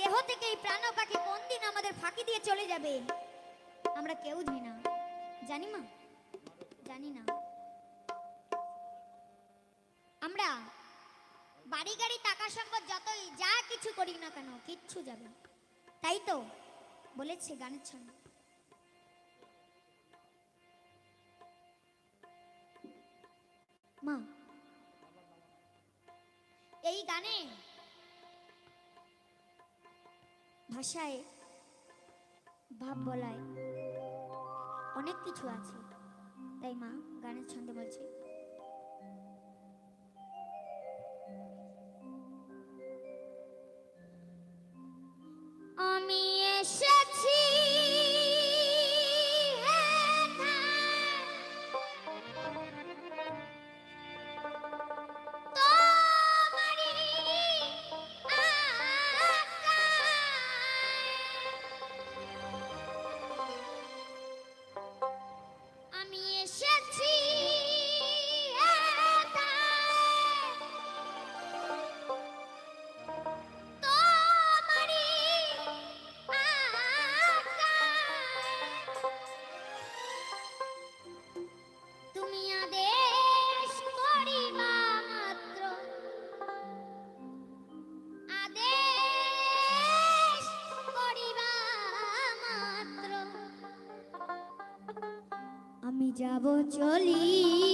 দেহ থেকে এই প্রাণ পাখি কোন দিন আমাদের ফাঁকি দিয়ে চলে যাবে? আমরা কেউ জানি না। জানি মা? জানি না। আমরা বাড়ি গাড়ি, টাকা সম্পদ যতই, যা কিছু করি না কেন, কিচ্ছু যাবে। তাই তো বলেছে গানের ছন্দ। মা, এই গানে ভাষায় ভাব বলায় অনেক কিছু আছে। তাই মা গানের ছন্দে যাব চলিয়া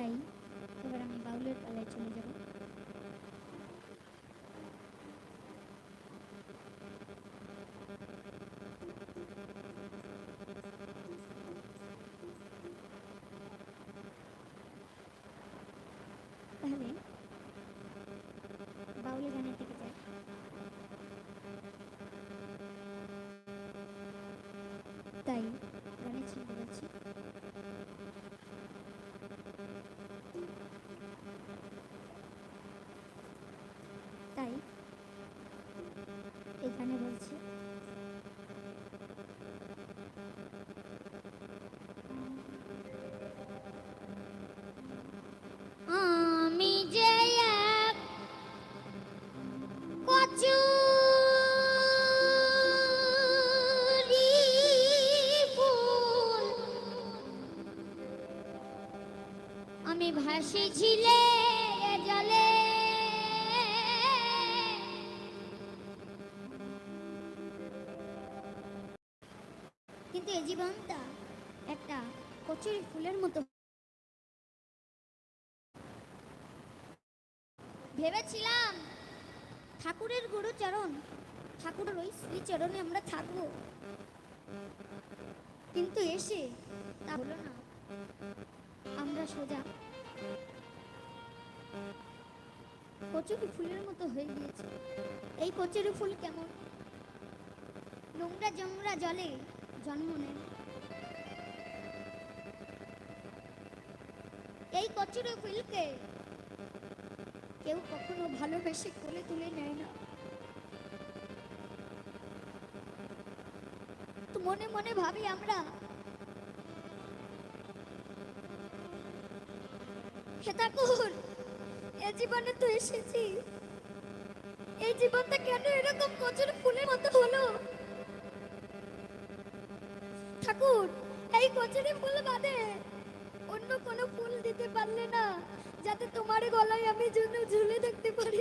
তাই এবার আমি বাউলের পালায় চলে যাব। তাহলে বাউলে গানের দিকে যাই। তাই গানের ছন্দ বলছি তাই এখানে বলছি। আমি ভাসি ঝিলে জলে। এই জীবনটা একটা কচুরি ফুলের মতো। ভেবেছিলাম ঠাকুরের গুরুচরণ, ঠাকুরের ওই শ্রীচরণে আমরা থাকব। কিন্তু এসে তা হলো না। আমরা সোজা কচুরি ফুলের মতো হয়ে গিয়েছে। এই কচুরি ফুল কেমন? নোংরা জংরা জলে জন্ম এই কচুরি ফুলকে কেউ কখনো ভালোবেসে কোলে তুলে নেয় না। মনে মনে ভাবি আমরা ঠাকুর, এ জীবনে তো এসেছি। এই জীবনটা কেন এরকম কচুর ফুলের মতো হলো? ঠাকুর, এই কচুরি ফুল বাদে অন্য কোনো ফুল দিতে পারলে না, যাতে তোমার গলায় আমি জন্য ঝুলে থাকতে পারি।